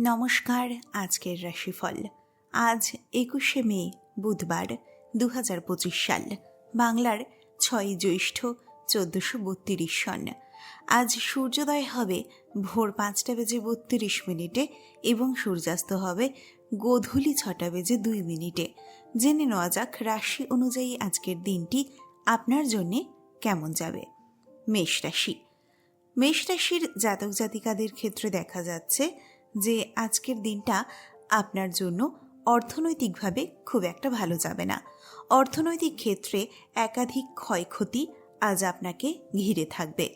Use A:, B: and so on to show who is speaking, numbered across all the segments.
A: নমস্কার, আজকের রাশিফল। আজ একুশে মে, বুধবার দু হাজার পঁচিশ সাল, বাংলার ছয় জ্যৈষ্ঠ, চোদ্দোশো বত্রিশ সন। আজ সূর্যোদয় হবে ভোর পাঁচটা বেজে বত্রিশ মিনিটে এবং সূর্যাস্ত হবে গোধূলি ছটা বেজে দুই মিনিটে। জেনে নেওয়া যাক রাশি অনুযায়ী আজকের দিনটি আপনার জন্যে কেমন যাবে। মেষ রাশি। মেষ রাশির জাতক জাতিকাদের ক্ষেত্রে দেখা যাচ্ছে যে আজকের দিনটা আপনার জন্য অর্থনৈতিকভাবে খুব একটা ভালো যাবে না। অর্থনৈতিক ক্ষেত্রে একাধিক ক্ষয়ক্ষতি আজ আপনাকে ঘিরে থাকবে।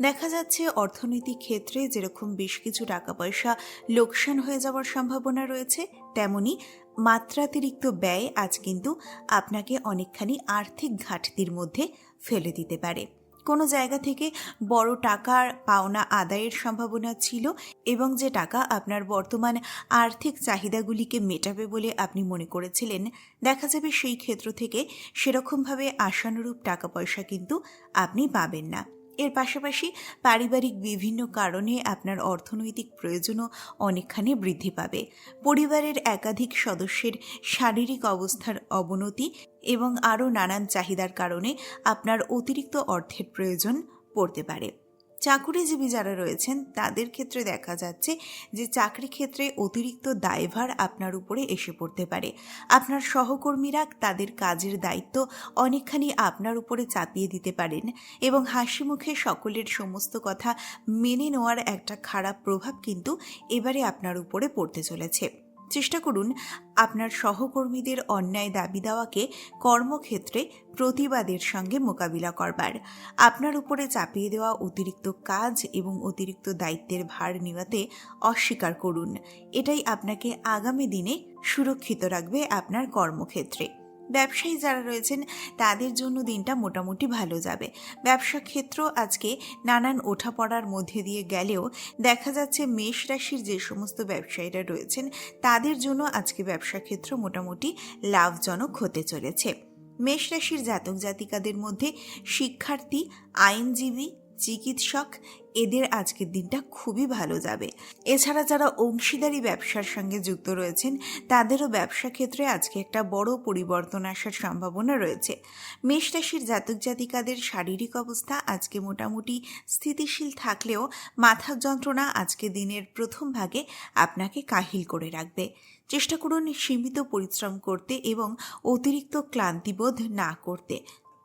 A: দেখা যাচ্ছে অর্থনৈতিক ক্ষেত্রে যেরকম বেশ কিছু টাকা পয়সা লোকসান হয়ে যাওয়ার সম্ভাবনা রয়েছে, তেমনি মাত্রাতিরিক্ত ব্যয় আজ কিন্তু আপনাকে অনেকখানি আর্থিক ঘাটতির মধ্যে ফেলে দিতে পারে। কোনো জায়গা থেকে বড় টাকার পাওনা আদায়ের সম্ভাবনা ছিল এবং যে টাকা আপনার বর্তমান আর্থিক চাহিদাগুলিকে মেটাবে বলে আপনি মনে করেছিলেন, দেখা যাবে সেই ক্ষেত্র থেকে সেরকমভাবে আশানুরূপ টাকা পয়সা কিন্তু আপনি পাবেন না। এর পাশাপাশি পারিবারিক বিভিন্ন কারণে আপনার অর্থনৈতিক প্রয়োজনও অনেকখানি বৃদ্ধি পাবে। পরিবারের একাধিক সদস্যের শারীরিক অবস্থার অবনতি এবং আরও নানান চাহিদার কারণে আপনার অতিরিক্ত অর্থের প্রয়োজন পড়তে পারে। চাকুরিজীবী যারা রয়েছেন, তাদের ক্ষেত্রে দেখা যাচ্ছে যে চাকরি ক্ষেত্রে অতিরিক্ত দায়ভার আপনার উপরে এসে পড়তে পারে। আপনার সহকর্মীরা তাদের কাজের দায়িত্ব অনেকখানি আপনার উপরে চাপিয়ে দিতে পারেন এবং হাসি মুখে সকলের সমস্ত কথা মেনে নেওয়ার একটা খারাপ প্রভাব কিন্তু এবারে আপনার উপরে পড়তে চলেছে। চেষ্টা করুন আপনার সহকর্মীদের অন্যায় দাবি দেওয়াকে কর্মক্ষেত্রে প্রতিবাদের সঙ্গে মোকাবিলা করবার। আপনার উপরে চাপিয়ে দেওয়া অতিরিক্ত কাজ এবং অতিরিক্ত দায়িত্বের ভার নেওয়াতে অস্বীকার করুন। এটাই আপনাকে আগামী দিনে সুরক্ষিত রাখবে আপনার কর্মক্ষেত্রে। ব্যবসায়ী যারা রয়েছেন, তাদের জন্য দিনটা মোটামুটি ভালো যাবে। ব্যবসা ক্ষেত্র আজকে নানান ওঠাপড়ার মধ্যে দিয়ে গেলেও দেখা যাচ্ছে মেষ রাশির যে সমস্ত ব্যবসায়ীরা রয়েছেন, তাদের জন্য আজকে ব্যবসা ক্ষেত্র মোটামুটি লাভজনক হতে চলেছে। মেষ রাশির জাতক জাতিকাদের মধ্যে শিক্ষার্থী, আইনজীবী চিকিৎসক, এদের আজকের দিনটা খুবই ভালো যাবে। এছাড়া যারা অংশীদারি ব্যবসার সঙ্গে যুক্ত রয়েছেন, তাদেরও ব্যবসা ক্ষেত্রে আজকে একটা বড় পরিবর্তন আসার সম্ভাবনা রয়েছে। মেষ রাশির জাতক জাতিকাদের শারীরিক অবস্থা আজকে মোটামুটি স্থিতিশীল থাকলেও মাথার যন্ত্রণা আজকে দিনের প্রথম ভাগে আপনাকে কাহিল করে রাখবে। চেষ্টা করুন সীমিত পরিশ্রম করতে এবং অতিরিক্ত ক্লান্তিবোধ না করতে।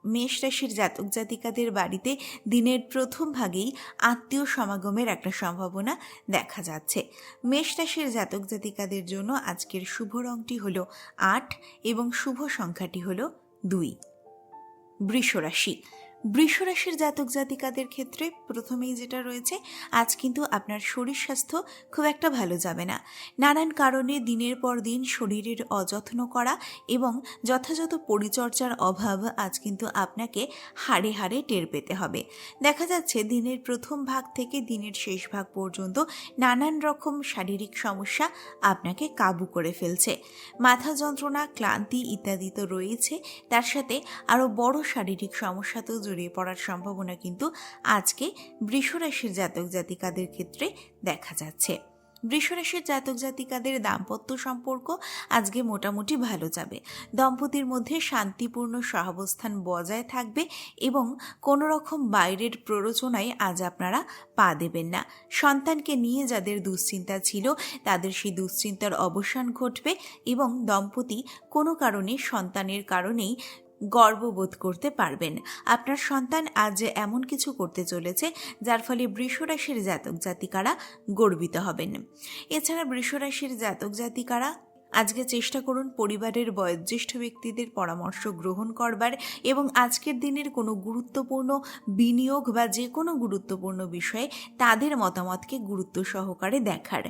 A: মেষ রাশির জাতক জাতিকাদের বাড়িতে দিনের প্রথম ভাগেই আত্মীয় সমাগমের একটা সম্ভাবনা দেখা যাচ্ছে। মেষ রাশির জাতক জাতিকাদের জন্য আজকের শুভ রংটি হল আট এবং শুভ সংখ্যাটি হল দুই। বৃষ রাশি বৃষরাশির জাতক জাতিকাদের ক্ষেত্রে প্রথমেই যেটা রয়েছে, আজ কিন্তু আপনার শরীর স্বাস্থ্য খুব একটা ভালো যাবে না। নানান কারণে দিনের পর দিন শরীরের অযত্ন করা এবং যথাযথ পরিচর্যার অভাব আজ কিন্তু আপনাকে হাড়ে হাড়ে টের পেতে হবে। দেখা যাচ্ছে দিনের প্রথম ভাগ থেকে দিনের শেষ ভাগ পর্যন্ত নানান রকম শারীরিক সমস্যা আপনাকে কাবু করে ফেলছে। মাথা যন্ত্রণা, ক্লান্তি ইত্যাদি তো রয়েছে, তার সাথে আরও বড় শারীরিক সমস্যা তো জড়িয়ে পড়ার সম্ভাবনা কিন্তু আজকে বৃষরাশির জাতক জাতিকাদের ক্ষেত্রে দেখা যাচ্ছে। বৃষরাশির জাতক জাতিকাদের দাম্পত্য সম্পর্ক আজকে মোটামুটি ভালো যাবে। দম্পতির মধ্যে শান্তিপূর্ণ সহাবস্থান বজায় থাকবে এবং কোনো রকম বাইরের প্ররোচনায় আজ আপনারা পা দেবেন না। সন্তানকে নিয়ে যাদের দুশ্চিন্তা ছিল, তাদের সেই দুশ্চিন্তার অবসান ঘটবে এবং দম্পতি কোনো কারণে সন্তানের কারণেই গর্ববোধ করতে পারবেন। আপনার সন্তান আজ এমন কিছু করতে চলেছে, যার ফলে বৃষরাশির জাতক জাতিকারা গর্বিত হবেন। এছাড়া বৃষরাশির জাতক জাতিকারা আজকে চেষ্টা করুন পরিবারের বয়োজ্যেষ্ঠ ব্যক্তিদের পরামর্শ গ্রহণ করবার এবং আজকের দিনের কোনো গুরুত্বপূর্ণ বিনিয়োগ বা যে কোনো গুরুত্বপূর্ণ বিষয়ে তাদের মতামতকে গুরুত্ব সহকারে দেখার।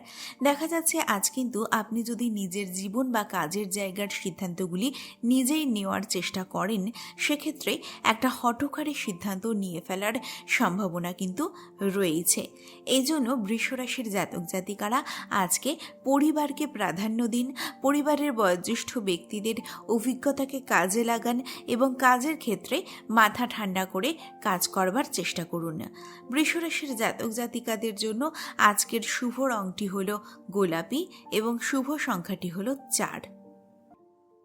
A: দেখা যাচ্ছে আজ কিন্তু আপনি যদি নিজের জীবন বা কাজের জায়গার সিদ্ধান্তগুলি নিজেই নেওয়ার চেষ্টা করেন, সেক্ষেত্রে একটা হঠকারী সিদ্ধান্ত নিয়ে ফেলার সম্ভাবনা কিন্তু রয়েছে। এই জন্য বৃষরাশির জাতক জাতিকারা আজকে পরিবারকে প্রাধান্য দিন পরিবারের বয়োজ্যেষ্ঠ ব্যক্তিদের অভিজ্ঞতাকে কাজে লাগান এবং কাজের ক্ষেত্রে মাথা ঠান্ডা করে কাজ করবার চেষ্টা করুন। বৃষরাশির জাতক জাতিকাদের জন্য আজকের শুভ রংটি হল গোলাপি এবং শুভ সংখ্যাটি হল চার।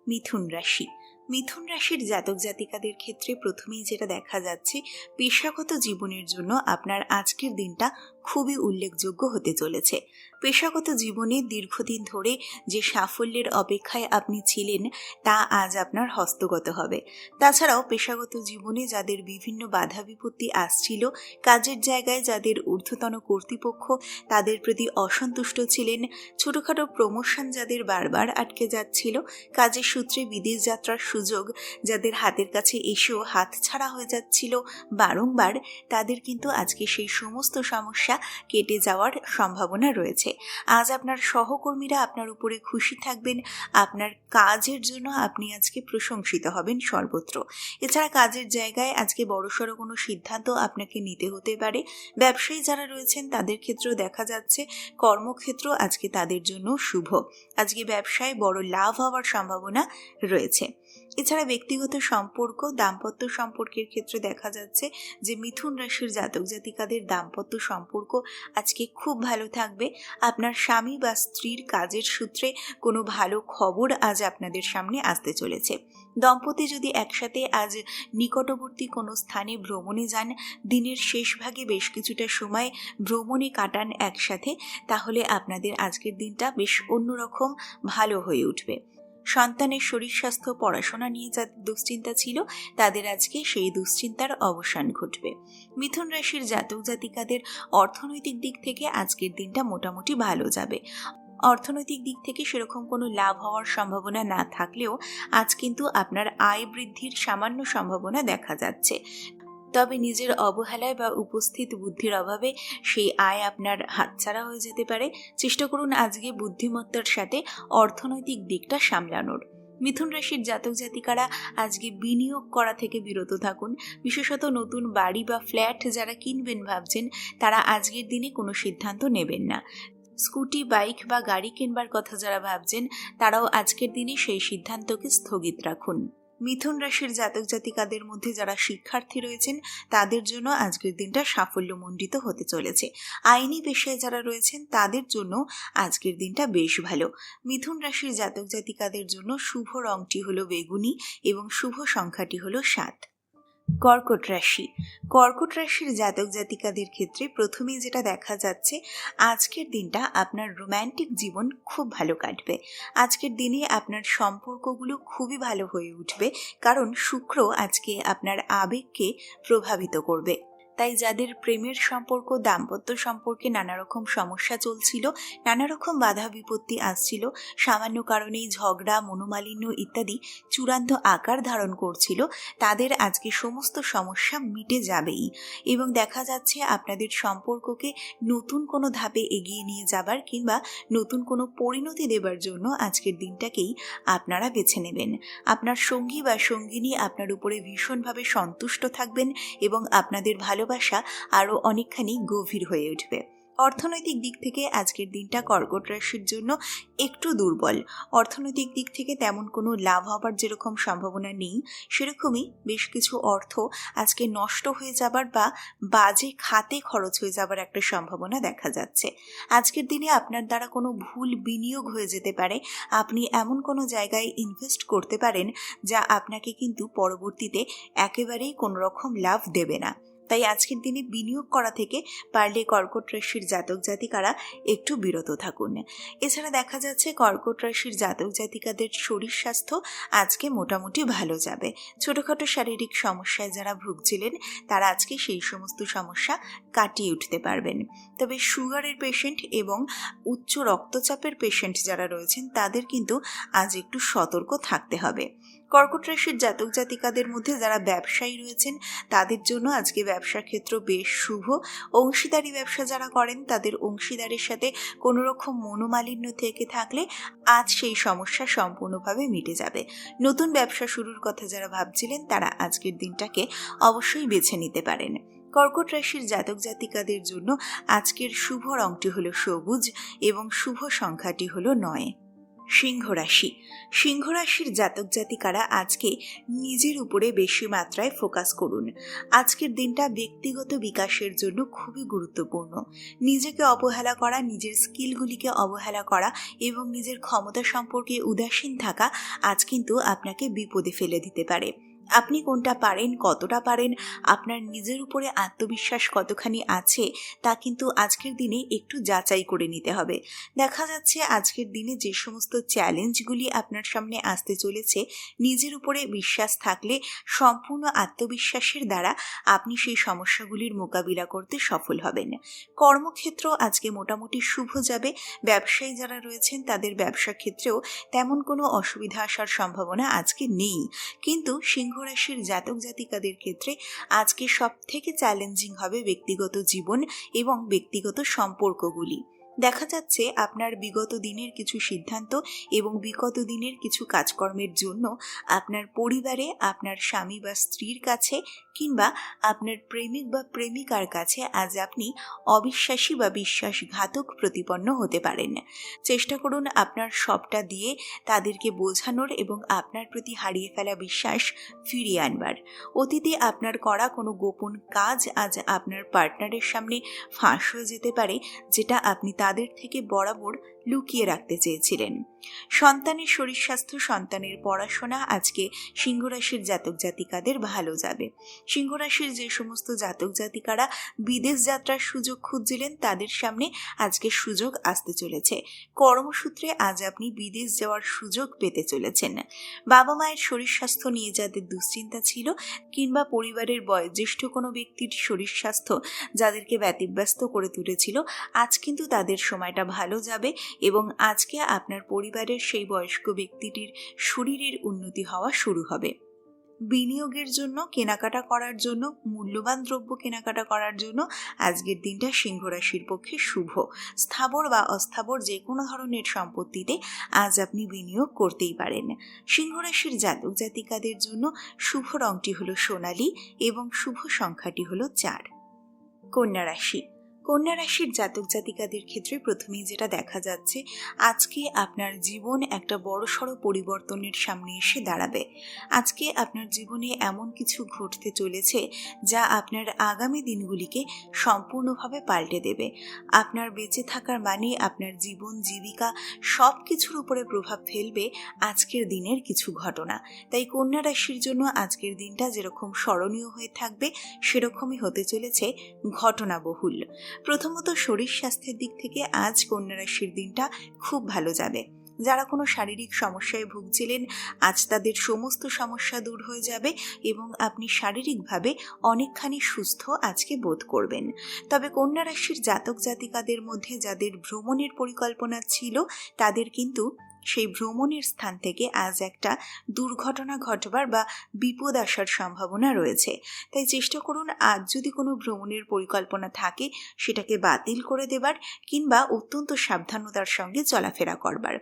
A: মিথুন রাশি। মিথুন রাশির জাতক জাতিকাদের ক্ষেত্রে প্রথমেই যেটা দেখা যাচ্ছে, পেশাগত জীবনের জন্য আপনার আজকের দিনটা খুবই উল্লেখযোগ্য হতে চলেছে। পেশাগত জীবনে দীর্ঘদিন ধরে যে সাফল্যের অপেক্ষায় আপনি ছিলেন, তা আজ আপনার হস্তগত হবে। তাছাড়াও পেশাগত জীবনে যাদের বিভিন্ন বাধা বিপত্তি আসছিল, কাজের জায়গায় যাদের ঊর্ধ্বতন কর্তৃপক্ষ তাদের প্রতি অসন্তুষ্ট ছিলেন, ছোটোখাটো প্রমোশন যাদের বারবার আটকে যাচ্ছিল, কাজের সূত্রে বিদেশ যাত্রার সুযোগ যাদের হাতের কাছে এসেও হাত ছাড়া হয়ে যাচ্ছিল বারংবার, তাদের কিন্তু আজকে সেই সমস্ত সমস্যা কেটে যাওয়ার সম্ভাবনা রয়েছে। আজ আপনার সহকর্মীরা আপনার উপরে খুশি থাকবেন। আপনার কাজের জন্য আপনি আজকে প্রশংসিত হবেন সর্বত্র। এছাড়া কাজের জায়গায় আজকে বড়সড় কোনো সিদ্ধান্ত আপনাকে নিতে হতে পারে। ব্যবসায়ী যারা রয়েছেন, তাদের ক্ষেত্রেও দেখা যাচ্ছে কর্মক্ষেত্র আজকে তাদের জন্য শুভ। আজকে ব্যবসায় বড় লাভ হওয়ার সম্ভাবনা রয়েছে। এছাড়া ব্যক্তিগত সম্পর্ক, দাম্পত্য সম্পর্কের ক্ষেত্রে দেখা যাচ্ছে যে মিথুন রাশির জাতক জাতিকাদের দাম্পত্য সম্পর্ক আজকে খুব ভালো থাকবে। আপনার স্বামী বা স্ত্রীর কাজের সূত্রে কোনো ভালো খবর আজ আপনাদের সামনে আসতে চলেছে। দম্পতি যদি একসাথে আজ নিকটবর্তী কোনো স্থানে ভ্রমণে যান, দিনের শেষ ভাগে বেশ কিছুটা সময় ভ্রমণে কাটান একসাথে, তাহলে আপনাদের আজকের দিনটা বেশ অন্যরকম ভালো হয়ে উঠবে। সন্তানের শরীর স্বাস্থ্য, পড়াশোনা নিয়ে যাদের দুশ্চিন্তা ছিল, তাদের আজকে সেই দুশ্চিন্তার অবসান ঘটবে। মিথুন রাশির জাতক জাতিকাদের অর্থনৈতিক দিক থেকে আজকের দিনটা মোটামুটি ভালো যাবে। অর্থনৈতিক দিক থেকে সেরকম কোনো লাভ হওয়ার সম্ভাবনা না থাকলেও আজ কিন্তু আপনার আয় বৃদ্ধির সামান্য সম্ভাবনা দেখা যাচ্ছে। তবে নিজের অবহেলায় বা উপস্থিত বুদ্ধির অভাবে সেই আয় আপনার হাতছাড়া হয়ে যেতে পারে। চেষ্টা করুন আজকে বুদ্ধিমত্তার সাথে অর্থনৈতিক দিকটা সামলানোর। মিথুন রাশির জাতক জাতিকারা আজকে বিনিয়োগ করা থেকে বিরত থাকুন। বিশেষত নতুন বাড়ি বা ফ্ল্যাট যারা কিনবেন ভাবছেন, তারা আজকের দিনে কোনো সিদ্ধান্ত নেবেন না। স্কুটি, বাইক বা গাড়ি কিনবার কথা যারা ভাবছেন, তারাও আজকের দিনে সেই সিদ্ধান্তকে স্থগিত রাখুন। মিথুন রাশির জাতক জাতিকাদের মধ্যে যারা শিক্ষার্থী রয়েছেন, তাদের জন্য আজকের দিনটা সাফল্যমণ্ডিত হতে চলেছে। আইনি পেশায় যারা রয়েছেন, তাদের জন্য আজকের দিনটা বেশ ভালো। মিথুন রাশির জাতক জাতিকাদের জন্য শুভ রংটি হলো বেগুনি এবং শুভ সংখ্যাটি হলো সাত। কর্কট রাশি। কর্কট রাশির জাতক জাতিকাদের ক্ষেত্রে প্রথমেই যেটা দেখা যাচ্ছে, আজকের দিনটা আপনার রোম্যান্টিক জীবন খুব ভালো কাটবে। আজকের দিনে আপনার সম্পর্কগুলো খুবই ভালো হয়ে উঠবে, কারণ শুক্র আজকে আপনার আবেগকে প্রভাবিত করবে। তাই যাদের প্রেমের সম্পর্ক, দাম্পত্য সম্পর্কে নানা রকম সমস্যা চলছিল নানা রকম বাধা বিপত্তি আসছিল, সামান্য কারণেই ঝগড়া, মনোমালিন্য ইত্যাদি চূড়ান্ত আকার ধারণ করছিল, তাদের আজকে সমস্ত সমস্যা মিটে যাবেই। এবং দেখা যাচ্ছে আপনাদের সম্পর্ককে নতুন কোনো ধাপে এগিয়ে নিয়ে যাবার কিংবা নতুন কোনো পরিণতি দেবার জন্য আজকের দিনটাকেই আপনারা বেছে নেবেন। আপনার সঙ্গী বা সঙ্গিনী আপনার উপরে ভীষণভাবে সন্তুষ্ট থাকবেন এবং আপনাদের ভালো ভালোবাসা আরও অনেকখানি গভীর হয়ে উঠবে। অর্থনৈতিক দিক থেকে আজকের দিনটা কর্কট রাশির জন্য একটু দুর্বল। অর্থনৈতিক দিক থেকে তেমন কোনো লাভ হবার যেরকম সম্ভাবনা নেই, সেরকমই বেশ কিছু অর্থ আজকে নষ্ট হয়ে যাবার বা বাজে খাতে খরচ হয়ে যাবার একটা সম্ভাবনা দেখা যাচ্ছে। আজকের দিনে আপনার দ্বারা কোনো ভুল বিনিয়োগ হয়ে যেতে পারে। আপনি এমন কোনো জায়গায় ইনভেস্ট করতে পারেন যা আপনাকে কিন্তু পরবর্তীতে একেবারেই কোনো রকম লাভ দেবে না। তাই আজকের দিনে বিনিয়োগ করা থেকে পারলে কর্কট রাশির জাতক জাতিকারা একটু বিরত থাকুন। এছাড়া দেখা যাচ্ছে কর্কট রাশির জাতক জাতিকাদের শরীর স্বাস্থ্য আজকে মোটামুটি ভালো যাবে। ছোটোখাটো শারীরিক সমস্যায় যারা ভুগছিলেন, তারা আজকে সেই সমস্ত সমস্যা কাটিয়ে উঠতে পারবেন। তবে সুগারের পেশেন্ট এবং উচ্চ রক্তচাপের পেশেন্ট যারা রয়েছেন, তাদের কিন্তু আজ একটু সতর্ক থাকতে হবে। কর্কট রাশির জাতক জাতিকাদের মধ্যে যারা ব্যবসায়ী রয়েছেন, তাদের জন্য আজকে ব্যবসার ক্ষেত্র বেশ শুভ। অংশীদারি ব্যবসা যারা করেন, তাদের অংশীদারের সাথে কোনো রকম মনোমালিন্য থেকে থাকলে আজ সেই সমস্যা সম্পূর্ণভাবে মিটে যাবে। নতুন ব্যবসা শুরুর কথা যারা ভাবছিলেন, তারা আজকের দিনটাকে অবশ্যই বেছে নিতে পারেন। কর্কট রাশির জাতক জাতিকাদের জন্য আজকের শুভ রংটি হলো সবুজ এবং শুভ সংখ্যাটি হলো নয়। সিংহ রাশি সিংহ রাশির জাতক জাতিকারা আজকে নিজের উপরে বেশি মাত্রায় ফোকাস করুন। আজকের দিনটা ব্যক্তিগত বিকাশের জন্য খুবই গুরুত্বপূর্ণ। নিজেকে অবহেলা করা, নিজের স্কিলগুলিকে অবহেলা করা এবং নিজের ক্ষমতা সম্পর্কে উদাসীন থাকা আজ কিন্তু আপনাকে বিপদে ফেলে দিতে পারে। আপনি কোনটা পারেন, কতটা পারেন, আপনার নিজের উপরে আত্মবিশ্বাস কতখানি আছে, তা কিন্তু আজকের দিনে একটু যাচাই করে নিতে হবে। দেখা যাচ্ছে আজকের দিনে যে সমস্ত চ্যালেঞ্জগুলি আপনার সামনে আসতে চলেছে, নিজের উপরে বিশ্বাস থাকলে সম্পূর্ণ আত্মবিশ্বাসের দ্বারা আপনি সেই সমস্যাগুলির মোকাবিলা করতে সফল হবেন। কর্মক্ষেত্র আজকে মোটামুটি শুভ যাবে, ব্যবসায়ী যারা রয়েছেন তাদের ব্যবসা ক্ষেত্রেও তেমন কোনো অসুবিধা আসার সম্ভাবনা আজকে নেই। কিন্তু সিংহ রাশির জাতক জাতিকাদের ক্ষেত্রে আজকে সব থেকে চ্যালেঞ্জিং হবে ব্যক্তিগত জীবন এবং ব্যক্তিগত সম্পর্কগুলি। দেখা যাচ্ছে আপনার বিগত দিনের কিছু সিদ্ধান্ত এবং বিগত দিনের কিছু কাজকর্মের জন্য আপনার পরিবারে আপনার স্বামী বা স্ত্রীর কাছে কিংবা আপনার প্রেমিক বা প্রেমিকার কাছে আজ আপনি অবিশ্বাসী বা বিশ্বাসঘাতক প্রতিপন্ন হতে পারেন। চেষ্টা করুন আপনার সবটা দিয়ে তাদেরকে বোঝানোর এবং আপনার প্রতি হারিয়ে ফেলা বিশ্বাস ফিরিয়ে আনবার। অতীতে আপনার করা কোনো গোপন কাজ আজ আপনার পার্টনারের সামনে ফাঁস হয়ে যেতে পারে, যেটা আপনি তাদের থেকে বরাবর লুকিয়ে রাখতে চেয়েছিলেন। সন্তানের শরীর স্বাস্থ্য, সন্তানের পড়াশোনা, আজকে সিংহরাশির জাতক জাতিকাদের ভালো যাবে। সিংহরাশির যে সমস্ত জাতক জাতিকারা বিদেশ যাত্রার সুযোগ খুঁজছিলেন, তাদের সামনে আজকে সুযোগ আসতে চলেছে। কর্মসূত্রে আজ আপনি বিদেশ যাওয়ার সুযোগ পেতে চলেছেন। বাবা মায়ের শরীর স্বাস্থ্য নিয়ে যাদের দুশ্চিন্তা ছিল কিংবা পরিবারের বয়োজ্যেষ্ঠ কোনো ব্যক্তির শরীর স্বাস্থ্য যাদেরকে ব্যতিব্যস্ত করে তুলেছিল, আজ কিন্তু তাদের সময়টা ভালো যাবে এবং আজকে আপনার পরিবারের সেই বয়স্ক ব্যক্তিটির শরীরের উন্নতি হওয়া শুরু হবে। বিনিয়োগের জন্য, কেনাকাটা করার জন্য, মূল্যবান দ্রব্য কেনাকাটা করার জন্য আজকের দিনটা সিংহ রাশির পক্ষে শুভ। স্থাবর বা অস্থাবর যে কোনো ধরনের সম্পত্তিতে আজ আপনি বিনিয়োগ করতেই পারেন। সিংহ রাশির জাতক জাতিকাদের জন্য শুভ রংটি হলো সোনালি এবং শুভ সংখ্যাটি হলো চার। কন্যা রাশি। কন্যা রাশির জাতক জাতিকাদের ক্ষেত্রে প্রথমেই যেটা দেখা যাচ্ছে, আজকে আপনার জীবন একটা বড়সড় পরিবর্তনের সামনে এসে দাঁড়াবে। আজকে আপনার জীবনে এমন কিছু ঘটতে চলেছে, যা আপনার আগামী দিনগুলিকে সম্পূর্ণভাবে পাল্টে দেবে। আপনার বেঁচে থাকার মানে আপনার জীবন, জীবিকা সব কিছুর উপরে প্রভাব ফেলবে আজকের দিনের কিছু ঘটনা। তাই কন্যা রাশির জন্য আজকের দিনটা যেরকম স্মরণীয় হয়ে থাকবে, সেরকমই হতে চলেছে ঘটনাবহুল। প্রথমত শরীর স্বাস্থ্যের দিক থেকে আজ কন্যা রাশির দিনটা খুব ভালো যাবে। যারা কোনো শারীরিক সমস্যায় ভুগছিলেন, আজ তাদের সমস্ত সমস্যা দূর হয়ে যাবে এবং আপনি শারীরিকভাবে অনেকখানি সুস্থ আজকে বোধ করবেন। তবে কন্যা রাশির জাতক জাতিকাদের মধ্যে যাদের ভ্রমণের পরিকল্পনা ছিল, তাদের কিন্তু সেই ভ্রমণের স্থান থেকে আজ একটা দুর্ঘটনা ঘটবার বা বিপদ আসার সম্ভাবনা রয়েছে। তাই চেষ্টা করুন আজ যদি কোনো ভ্রমণের পরিকল্পনা থাকে, সেটাকে বাতিল করে দেবার কিংবা অত্যন্ত সাবধানতার সঙ্গে চলাফেরা করবার।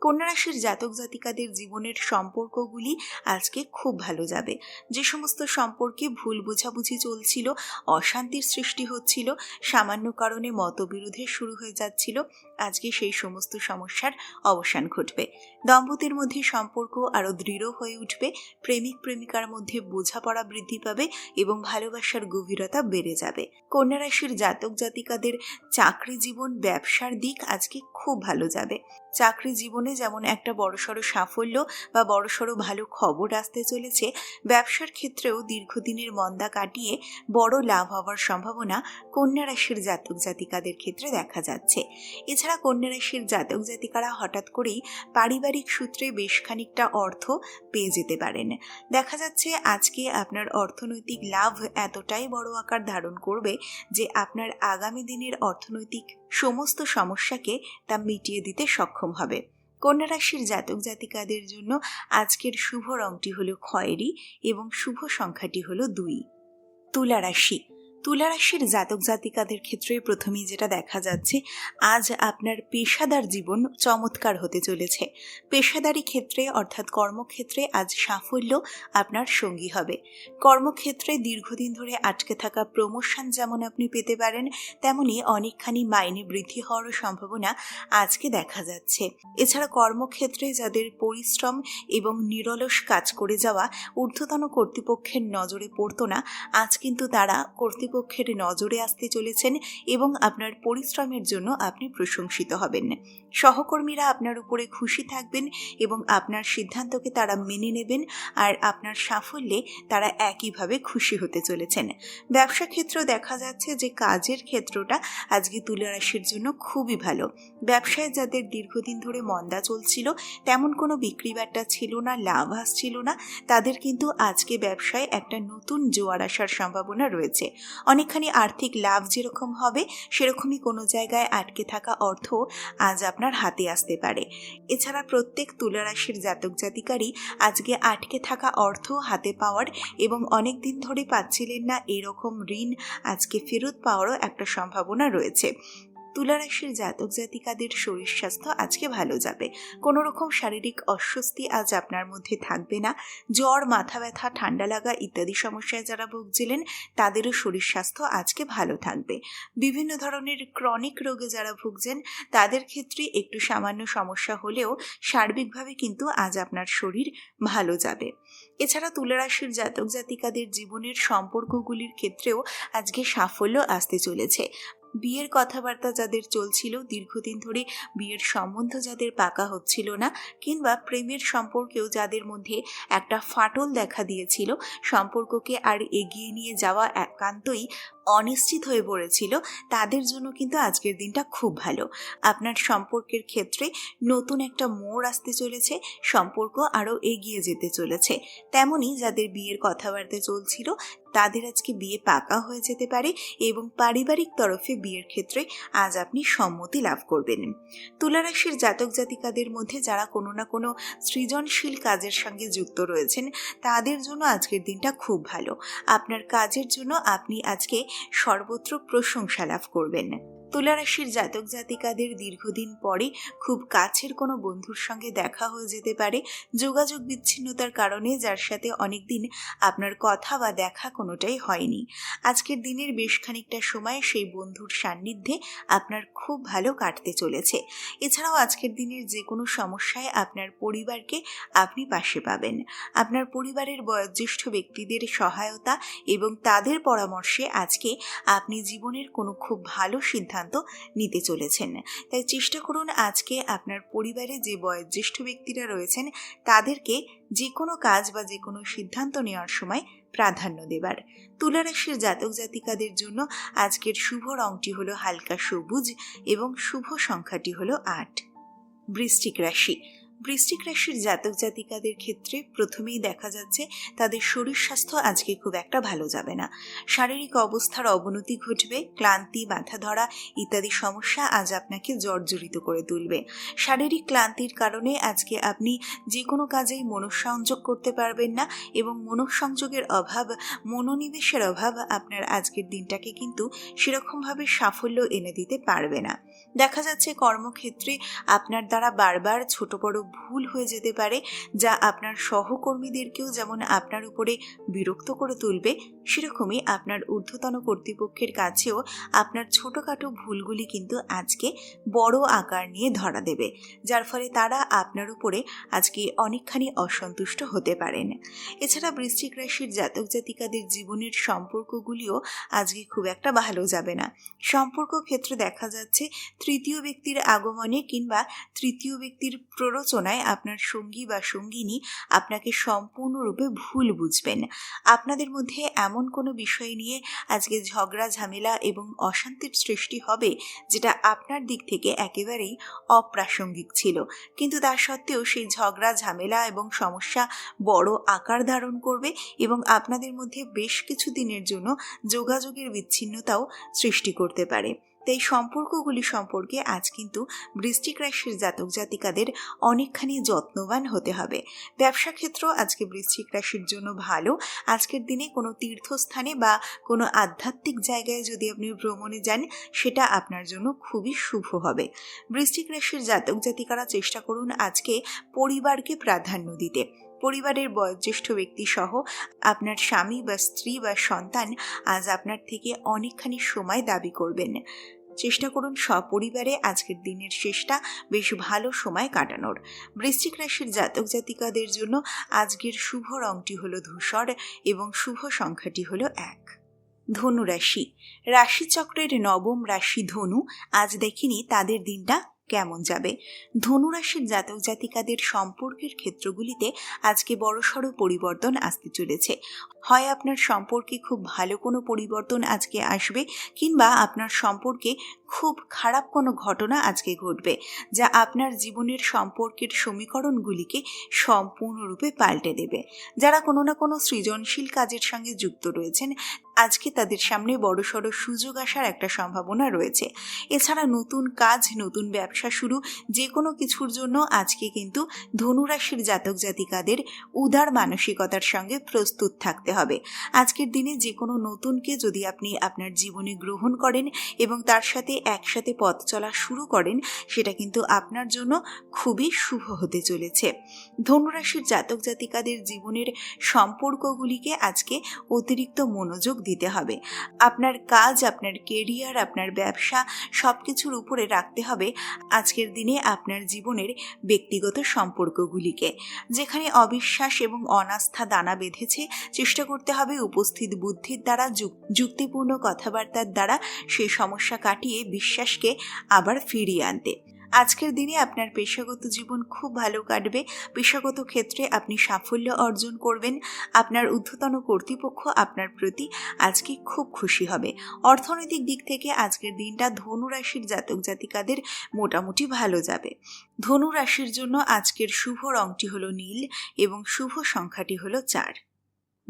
A: কন্যারাশির জাতক জাতিকাদের জীবনের সম্পর্কগুলি আজকে খুব ভালো যাবে। যে সমস্ত সম্পর্কে ভুল বোঝাবুঝি চলছিল, অশান্তির সৃষ্টি হচ্ছিল, সামান্য কারণে মতবিরোধে শুরু হয়ে যাচ্ছিল, আজকে সেই সমস্ত সমস্যার অবসান ঘটবে। দম্পতির মধ্যে সম্পর্ক আরও দৃঢ় হয়ে উঠবে, প্রেমিক প্রেমিকার মধ্যে বোঝাপড়া বৃদ্ধি পাবে এবং ভালোবাসার গভীরতা বেড়ে যাবে। কন্যা রাশির জাতক জাতিকাদের চাকরি জীবন ব্যবসার দিক আজকে খুব ভালো যাবে। চাকরি জীবনে যেমন একটা বড়সড় সাফল্য বা বড়সড় ভালো খবর আসতে চলেছে, ব্যবসার ক্ষেত্রেও দীর্ঘদিনের মন্দা কাটিয়ে বড় লাভ হওয়ার সম্ভাবনা কন্যা রাশির জাতক জাতিকাদের ক্ষেত্রে দেখা যাচ্ছে। এছাড়া কন্যা রাশির জাতক জাতিকারা হঠাৎ করেই পারিবারিক সূত্রে বেশ খানিকটা অর্থ পেয়ে যেতে পারেন। দেখা যাচ্ছে আজকে আপনার অর্থনৈতিক লাভ এতটাই বড় আকার ধারণ করবে যে আপনার আগামী দিনের অর্থনৈতিক সমস্ত সমস্যাকে তা মিটিয়ে দিতে সক্ষম হবে। কন্যা রাশির জাতক জাতিকাদের জন্য আজকের শুভ রংটি হলো খয়েরি এবং শুভ সংখ্যাটি হলো দুই। তুলা রাশি। তুলারাশির জাতক জাতিকাদের ক্ষেত্রে প্রথমেই যেটা দেখা যাচ্ছে, আজ আপনার পেশাদার জীবন চমৎকার হতে চলেছে। পেশাদারি ক্ষেত্রে অর্থাৎ কর্মক্ষেত্রে আজ সাফল্য আপনার সঙ্গী হবে। কর্মক্ষেত্রে দীর্ঘদিন ধরে আটকে থাকা প্রমোশন যেমন আপনি পেতে পারেন, তেমনি অনেকখানি মাইনে বৃদ্ধি হওয়ার সম্ভাবনা আজকে দেখা যাচ্ছে। এছাড়া কর্মক্ষেত্রে যাদের পরিশ্রম এবং নিরলস কাজ করে যাওয়া, ঊর্ধ্বতন কর্তৃপক্ষের নজরে পড়তো না, আজ কিন্তু তারা কর্তৃপক্ষের নজরে আসতে চলেছেন এবং আপনার পরিশ্রমের জন্য আপনি প্রশংসিত হবেন। সহকর্মীরা আপনার উপরে খুশি থাকবেন এবং আপনার সিদ্ধান্তকে তারা মেনে নেবেন আর আপনার সাফল্যে তারা একইভাবে খুশি হতে চলেছেন। ব্যবসা ক্ষেত্র দেখা যাচ্ছে যে কাজের ক্ষেত্রটা আজকে তুলে রাশির জন্য খুবই ভালো। ব্যবসায় যাদের দীর্ঘদিন ধরে মন্দা চলছিল, তেমন কোনো বিক্রি বাট্টা ছিল না, লাভ আসছিল না, তাদের কিন্তু আজকে ব্যবসায় একটা নতুন জোয়ার আসার সম্ভাবনা রয়েছে। অনেকখানি আর্থিক লাভ যেরকম হবে, সেরকমই কোনো জায়গায় আটকে থাকা অর্থ আজ আপনার হাতে আসতে পারে। এছাড়া প্রত্যেক তুলারাশির জাতক জাতিকারই আজকে আটকে থাকা অর্থ হাতে পাওয়ার এবং অনেক দিন ধরে পাচ্ছিলেন না এরকম ঋণ আজকে ফেরত পাওয়ারও একটা সম্ভাবনা রয়েছে। তুলারাশির জাতক জাতিকাদের শরীর স্বাস্থ্য আজকে ভালো যাবে। কোনো রকম শারীরিক অস্বস্তি আজ আপনার মধ্যে থাকবে না। জ্বর, মাথা ব্যথা, ঠান্ডা লাগা ইত্যাদি সমস্যায় যারা ভুগছিলেন, তাদেরও শরীর স্বাস্থ্য আজকে ভালো থাকবে। বিভিন্ন ধরনের ক্রনিক রোগে যারা ভুগছেন, তাদের ক্ষেত্রে একটু সামান্য সমস্যা হলেও সার্বিকভাবে কিন্তু আজ আপনার শরীর ভালো যাবে। এছাড়া তুলারাশির জাতক জাতিকাদের জীবনের সম্পর্কগুলির ক্ষেত্রেও আজকে সাফল্য আসতে চলেছে। বিয়ের কথাবার্তা যাদের চলছিল, দীর্ঘদিন ধরে বিয়ের সম্বন্ধ যাদের পাকা হচ্ছিল না, কিংবা প্রেমের সম্পর্কেও যাদের মধ্যে একটা ফাটল দেখা দিয়েছিল, সম্পর্ককে আর এগিয়ে নিয়ে যাওয়া একান্তই অনিশ্চিত হয়ে পড়েছিল, তাদের জন্য কিন্তু আজকের দিনটা খুব ভালো। আপনার সম্পর্কের ক্ষেত্রে নতুন একটা মোড় আসতে চলেছে, সম্পর্ক আরও এগিয়ে যেতে চলেছে। তেমনি যাদের বিয়ের কথাবার্তা চলছিল, তাদের আজকে বিয়ে পাকা হয়ে যেতে পারে এবং পারিবারিক তরফে বিয়ের ক্ষেত্রে আজ আপনি সম্মতি লাভ করবেন। তুলারাশির জাতক জাতিকাদের মধ্যে যারা কোনো না কোনো সৃজনশীল কাজের সঙ্গে যুক্ত রয়েছেন, তাদের জন্য আজকের দিনটা খুব ভালো। আপনার কাজের জন্য আপনি আজকে সর্বত্র প্রশংসা লাভ করবেন। তুলারাশির জাতক জাতিকাদের দীর্ঘদিন পরে খুব কাছের কোনো বন্ধুর সঙ্গে দেখা হয়ে যেতে পারে যোগাযোগ বিচ্ছিন্নতার কারণে যার সাথে অনেকদিন আপনার কথা বা দেখা কোনোটাই হয়নি। আজকের দিনের বেশ খানিকটা সময় সেই বন্ধুর সান্নিধ্যে আপনার খুব ভালো কাটতে চলেছে। এছাড়াও আজকের দিনের যে কোনো সমস্যায় আপনার পরিবারকে আপনি পাশে পাবেন। আপনার পরিবারের বয়োজ্যেষ্ঠ ব্যক্তিদের সহায়তা এবং তাদের পরামর্শে আজকে আপনি জীবনের কোনো খুব ভালো সিদ্ধান্ত নিতে চলেছেন। তাই চেষ্টা করুন আজকে আপনার পরিবারে যে বয়োজ্যেষ্ঠ ব্যক্তিরা রয়েছেন, তাদেরকে যে কোনো কাজ বা যে কোনো সিদ্ধান্ত নেওয়ার সময় প্রাধান্য দেবার। তুলারাশির জাতক জাতিকাদের জন্য আজকের শুভ রংটি হলো হালকা সবুজ এবং শুভ সংখ্যাটি হলো আট। বৃশ্চিক রাশি বৃশ্চিক রাশির জাতক জাতিকাদের ক্ষেত্রে প্রথমেই দেখা যাচ্ছে, তাদের শরীর স্বাস্থ্য আজকে খুব একটা ভালো যাবে না। শারীরিক অবস্থার অবনতি ঘটবে, ক্লান্তি মাথা ধরা ইত্যাদি সমস্যা আজ আপনাকে জর্জরিত করে তুলবে। শারীরিক ক্লান্তির কারণে আজকে আপনি যে কোনো কাজেই মনঃসংযোগ করতে পারবেন না এবং মনঃসংযোগের অভাব, মনোনিবেশের অভাব আপনার আজকের দিনটাকে কিন্তু সেরকমভাবে সাফল্য এনে দিতে পারবে না। দেখা যাচ্ছে কর্মক্ষেত্রে আপনার দ্বারা বারবার ছোট বড় ভুল হয়ে যেতে পারে, যা আপনার সহকর্মীদেরকেও যেমন আপনার উপরে বিরক্ত করে তুলবে, সেরকমই আপনার ঊর্ধ্বতন কর্তৃপক্ষের কাছেও আপনার ছোটোখাটো ভুলগুলি কিন্তু আজকে বড় আকার নিয়ে ধরা দেবে, যার ফলে তারা আপনার উপরে আজকে অনেকখানি অসন্তুষ্ট হতে পারেন। এছাড়া বৃশ্চিক রাশির জাতক জাতিকাদের জীবনের সম্পর্কগুলিও আজকে খুব একটা ভালো যাবে না। সম্পর্ক ক্ষেত্রে দেখা যাচ্ছে তৃতীয় ব্যক্তির আগমনে কিংবা তৃতীয় ব্যক্তির প্ররোচনায় আপনার সঙ্গী বা সঙ্গিনী আপনাকে সম্পূর্ণরূপে ভুল বুঝবেন। আপনাদের মধ্যে এমন কোনো বিষয় নিয়ে আজকে ঝগড়া, ঝামেলা এবং অশান্তির সৃষ্টি হবে যেটা আপনার দিক থেকে একেবারেই অপ্রাসঙ্গিক ছিল। কিন্তু তা সত্ত্বেও সেই ঝগড়া, ঝামেলা এবং সমস্যা বড় আকার ধারণ করবে এবং আপনাদের মধ্যে বেশ কিছু দিনের জন্য যোগাযোগের বিচ্ছিন্নতাও সৃষ্টি করতে পারে। তাই সম্পর্কগুলি সম্পর্কে আজ কিন্তু বৃষ্টিক রাশির জাতক জাতিকাদের অনেকখানি যত্নবান হতে হবে। ব্যবসা ক্ষেত্র আজকে বৃশ্চিক রাশির জন্য ভালো। আজকের দিনে কোনো তীর্থস্থানে বা কোনো আধ্যাত্মিক জায়গায় যদি আপনি ভ্রমণে যান, সেটা আপনার জন্য খুবই শুভ হবে। বৃশ্চিক রাশির জাতক জাতিকারা চেষ্টা করুন আজকে পরিবারকে প্রাধান্য দিতে। পরিবারের বয়োজ্যেষ্ঠ ব্যক্তি সহ আপনার স্বামী বা স্ত্রী বা সন্তান আজ আপনার থেকে অনেকখানি সময় দাবি করবেন। চেষ্টা করুন সপরিবারে আজকের দিনের শেষটা বেশ ভালো সময় কাটানোর। বৃশ্চিক রাশির জাতক জাতিকাদের জন্য আজকের শুভ রংটি হলো ধূসর এবং শুভ সংখ্যাটি হলো এক। ধনু রাশি। রাশিচক্রের নবম রাশি ধনু আজ দেখিনি, তাদের দিনটা কেমন যাবে? ধনুরাশির জাতক জাতিকাদের সম্পর্কের ক্ষেত্রগুলিতে আজকে বড়সড় পরিবর্তন আসতে চলেছে। হয় আপনার সম্পর্কে খুব ভালো কোনো পরিবর্তন আজকে আসবে কিংবা আপনার সম্পর্কে খুব খারাপ কোনো ঘটনা আজকে ঘটবে, যা আপনার জীবনের সম্পর্কের সমীকরণগুলিকে সম্পূর্ণরূপে পাল্টে দেবে। যারা কোনো না কোনো সৃজনশীল কাজের সঙ্গে যুক্ত রয়েছেন, আজকে তাদের সামনে বড়সড় সুযোগ আসার একটা সম্ভাবনা রয়েছে। এছাড়া নতুন কাজ, নতুন ব্যবসা শুরু, যে কোনো কিছুর জন্য আজকে কিন্তু ধনুরাশির জাতক জাতিকাদের উদার মানসিকতার সঙ্গে প্রস্তুত থাকতে হবে। আজকের দিনে যে কোনো নতুনকে যদি আপনি আপনার জীবনে গ্রহণ করেন এবং তার সাথে একসাথে পথ চলা শুরু করেন, সেটা কিন্তু আপনার জন্য খুবই শুভ হতে চলেছে। ধনুরাশির জাতক জাতিকাদের জীবনের সম্পর্কগুলিকে আজকে অতিরিক্ত মনোযোগ দিতে হবে। আপনার কাজ, আপনার কেরিয়ার আপনার ব্যবসা সব কিছুর উপরে রাখতে হবে আজকের দিনে আপনার জীবনের ব্যক্তিগত সম্পর্কগুলিকে। যেখানে অবিশ্বাস এবং অনাস্থা দানা বেঁধেছে, চেষ্টা করতে হবে উপস্থিত বুদ্ধির দ্বারা যুক্তিপূর্ণ কথাবার্তার দ্বারা সেই সমস্যা কাটিয়ে বিশ্বাসকে আবার ফিরিয়ে আনতে। আজকের দিনে আপনার পেশাগত জীবন খুব ভালো কাটবে। পেশাগত ক্ষেত্রে আপনি সাফল্য অর্জন করবেন। আপনার ঊর্ধ্বতন কর্তৃপক্ষ আপনার প্রতি আজকে খুব খুশি হবে। অর্থনৈতিক দিক থেকে আজকের দিনটা ধনু রাশির জাতক জাতিকাদের মোটামুটি ভালো যাবে। ধনু রাশির জন্য আজকের শুভ রংটি হলো নীল এবং শুভ সংখ্যাটি হলো চার।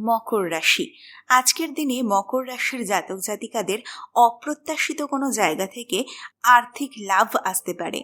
A: মকর রাশি। আজকের দিনে মকর রাশির জাতক জাতিকাদের অপ্রত্যাশিত কোনো জায়গা থেকে আর্থিক লাভ আসতে পারে।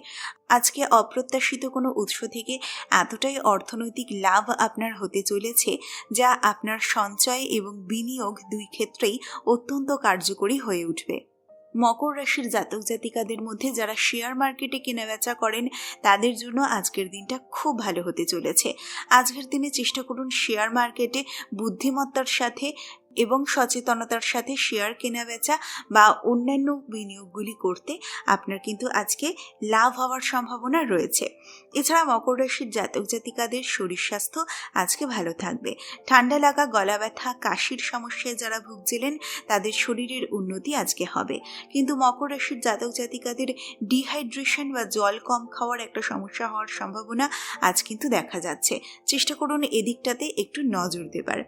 A: আজকে অপ্রত্যাশিত কোনো উৎস থেকে এতটাই অর্থনৈতিক লাভ আপনার হতে চলেছে, যা আপনার সঞ্চয় এবং বিনিয়োগ দুই ক্ষেত্রেই অত্যন্ত কার্যকরী হয়ে উঠবে। মকর রাশির জাতক জাতিকাদের মধ্যে যারা শেয়ার মার্কেটে কেনাবেচা করেন, তাদের জন্য আজকের দিনটা খুব ভালো হতে চলেছে। আজকের দিনে চেষ্টা করুন শেয়ার মার্কেটে বুদ্ধিমত্তার সাথে এবং সচেতনতার সাথে শেয়ার কেনা বেচা বা অন্যান্য বিনিয়োগগুলি করতে আপনার কিন্তু আজকে লাভ হওয়ার সম্ভাবনা রয়েছে। এছাড়া মকর রাশির জাতক জাতিকাদের শরীর স্বাস্থ্য আজকে ভালো থাকবে। ঠান্ডা লাগা, গলা ব্যথা, কাশির সমস্যায় যারা ভুগছিলেন, তাদের শরীরের উন্নতি আজকে হবে। কিন্তু মকর রাশির জাতক জাতিকাদের ডিহাইড্রেশন বা জল কম খাওয়ার একটা সমস্যা হওয়ার সম্ভাবনা আজ কিন্তু দেখা যাচ্ছে। চেষ্টা করুন এদিকটাতে একটু নজর দেবার।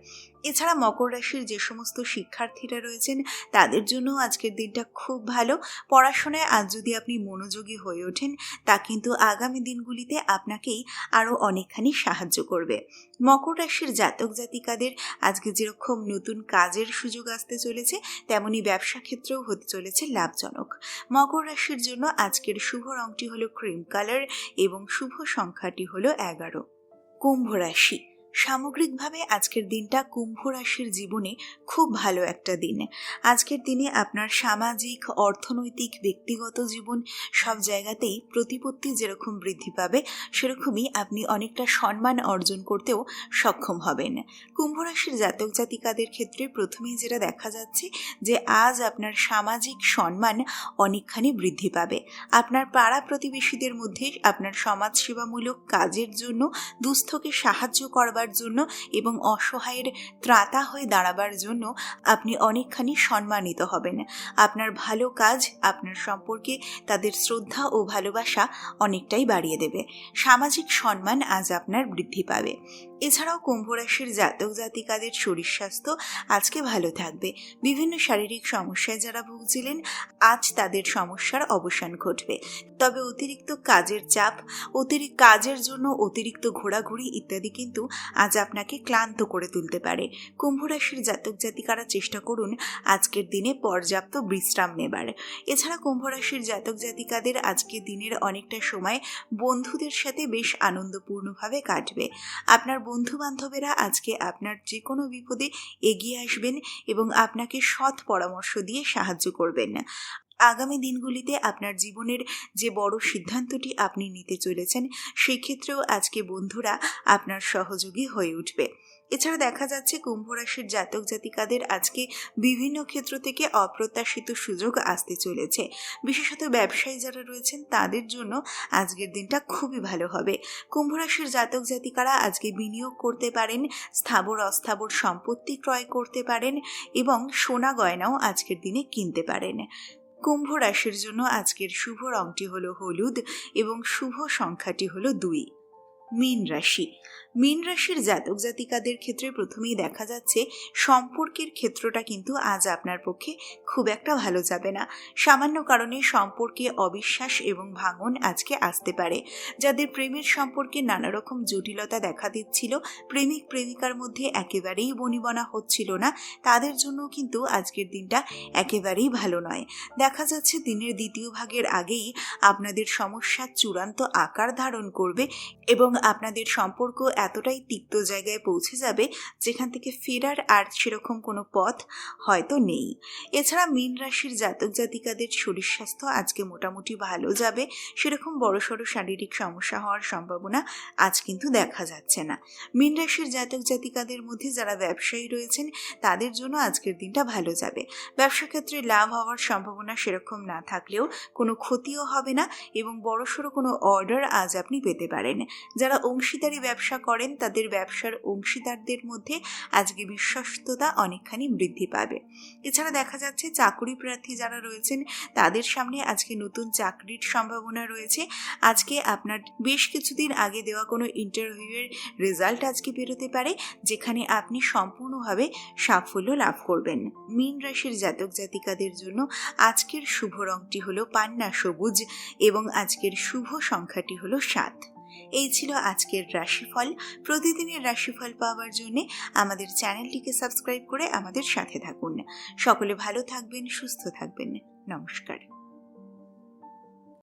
A: এছাড়া মকর রাশির যে সমস্ত শিক্ষার্থীরা রয়েছেন, তাদের জন্য আজকের দিনটা খুব ভালো। পড়াশোনায় আজ যদি আপনি মনোযোগী হয়ে ওঠেন, তা কিন্তু আগামী দিনগুলিতে আপনাকেই আরও অনেকখানি সাহায্য করবে। মকর রাশির জাতক জাতিকাদের আজকে যেরকম নতুন কাজের সুযোগ আসতে চলেছে, তেমনি ব্যবসা ক্ষেত্রেও হতে চলেছে লাভজনক। মকর রাশির জন্য আজকের শুভ রংটি হলো ক্রিম কালার এবং শুভ সংখ্যাটি হলো এগারো। কুম্ভ রাশি। সামগ্রিকভাবে আজকের দিনটা কুম্ভ রাশির জীবনে খুব ভালো একটা দিন। আজকের দিনে আপনার সামাজিক, অর্থনৈতিক, ব্যক্তিগত জীবন সব জায়গাতেই প্রতিপত্তি যেরকম বৃদ্ধি পাবে, সেরকমই আপনি অনেকটা সম্মান অর্জন করতেও সক্ষম হবেন। কুম্ভ রাশির জাতক জাতিকাদের ক্ষেত্রে প্রথমেই যেটা দেখা যাচ্ছে যে আজ আপনার সামাজিক সম্মান অনেকখানি বৃদ্ধি পাবে। আপনার পাড়া প্রতিবেশীদের মধ্যে আপনার সমাজসেবামূলক কাজের জন্য দুস্থকে সাহায্য করবার করার জন্য এবং অসহায়ের ত্রাতা হয়ে দাঁড়াবার জন্য আপনি অনেকখানি সম্মানিত হবেন। আপনার ভালো কাজ আপনার সম্পর্কে তাদের শ্রদ্ধা ও ভালোবাসা অনেকটাই বাড়িয়ে দেবে। সামাজিক সম্মান আজ আপনার বৃদ্ধি পাবে। এছাড়াও কুম্ভ রাশির জাতক জাতিকাদের শরীর স্বাস্থ্য আজকে ভালো থাকবে। বিভিন্ন শারীরিক সমস্যায় যারা ভুগছিলেন, আজ তাদের সমস্যার অবসান ঘটবে। তবে অতিরিক্ত কাজের চাপ অতিরিক্ত কাজের জন্য অতিরিক্ত ঘোরাঘুরি ইত্যাদি কিন্তু আজ আপনাকে ক্লান্ত করে তুলতে পারে। কুম্ভ রাশির জাতক জাতিকারা চেষ্টা করুন আজকের দিনে পর্যাপ্ত বিশ্রাম নেবার। এছাড়া কুম্ভ রাশির জাতক জাতিকাদের আজকের দিনের অনেকটা সময় বন্ধুদের সাথে বেশ আনন্দপূর্ণভাবে কাটবে। আপনার বন্ধু বান্ধবেরা আজকে আপনার যে কোনো বিপদে এগিয়ে আসবেন এবং আপনাকে সৎ পরামর্শ দিয়ে সাহায্য করবেন। আগামী দিনগুলিতে আপনার জীবনের যে বড় সিদ্ধান্তটি আপনি নিতে চলেছেন সেক্ষেত্রেও আজকে বন্ধুরা আপনার সহযোগী হয়ে উঠবে। এছাড়া দেখা যাচ্ছে কুম্ভ রাশির জাতক জাতিকাদের আজকে বিভিন্ন ক্ষেত্র থেকে অপ্রত্যাশিত সুযোগ আসতে চলেছে। বিশেষত ব্যবসায়ী যারা রয়েছেন, তাদের জন্য আজকের দিনটা খুবই ভালো হবে। কুম্ভ রাশির জাতক জাতিকারা আজকে বিনিয়োগ করতে পারেন, স্থাবর অস্থাবর সম্পত্তি ক্রয় করতে পারেন এবং সোনা গয়নাও আজকের দিনে কিনতে পারেন। কুম্ভ রাশির জন্য আজকের শুভ রংটি হলো হলুদ এবং শুভ সংখ্যাটি হলো দুই। মীন রাশি। মীন রাশির জাতক জাতিকাদের ক্ষেত্রে প্রথমেই দেখা যাচ্ছে সম্পর্কের ক্ষেত্রটা কিন্তু আজ আপনার পক্ষে খুব একটা ভালো যাবে না। সামান্য কারণে সম্পর্কে অবিশ্বাস এবং ভাঙন আজকে আসতে পারে। যাদের প্রেমের সম্পর্কে নানা রকম জটিলতা দেখা দিচ্ছিল, প্রেমিক প্রেমিকার মধ্যে একেবারেই বনিবনা হচ্ছিল না, তাদের জন্য কিন্তু আজকের দিনটা একেবারেই ভালো নয়। দেখা যাচ্ছে দিনের দ্বিতীয় ভাগের আগেই আপনাদের সমস্যার চূড়ান্ত আকার ধারণ করবে এবং আপনাদের সম্পর্ক এতটাই তিক্ত জায়গায় পৌঁছে যাবে যেখান থেকে ফেরার আর সেরকম কোনো পথ হয়তো নেই। এছাড়া মীন রাশির জাতক জাতিকাদের শরীর স্বাস্থ্য আজকে মোটামুটি ভালো যাবে। সেরকম বড়সড় শারীরিক সমস্যা হওয়ার সম্ভাবনা আজ কিন্তু দেখা যাচ্ছে না। মীন রাশির জাতক জাতিকাদের মধ্যে যারা ব্যবসায়ী রয়েছেন, তাদের জন্য আজকের দিনটা ভালো যাবে। ব্যবসা ক্ষেত্রে লাভ হওয়ার সম্ভাবনা সেরকম না থাকলেও কোনো ক্ষতিও হবে না এবং বড়সড় কোনো অর্ডার আজ আপনি পেতে পারেন। যারা অংশীদারি ব্যবসা করেন, তাদের ব্যবসার অংশীদারদের মধ্যে আজকে বিশ্বস্ততা অনেকখানি বৃদ্ধি পাবে। এছাড়া দেখা যাচ্ছে চাকুরি প্রার্থী যারা রয়েছেন, তাদের সামনে আজকে নতুন চাকরির সম্ভাবনা রয়েছে। আজকে আপনার বেশ কিছুদিন আগে দেওয়া কোনো ইন্টারভিউয়ের রেজাল্ট আজকে বেরোতে পারে, যেখানে আপনি সম্পূর্ণভাবে সাফল্য লাভ করবেন। মীন রাশির জাতক জাতিকাদের জন্য আজকের শুভ রংটি হলো পান্না সবুজ এবং আজকের শুভ সংখ্যাটি হলো সাত। এই ছিল আজকের রাশিফল। প্রতিদিনের রাশিফল পাওয়ার জন্য আমাদের চ্যানেলটিকে সাবস্ক্রাইব করে আমাদের সাথে থাকুন। সকলে ভালো থাকবেন, সুস্থ থাকবেন। নমস্কার।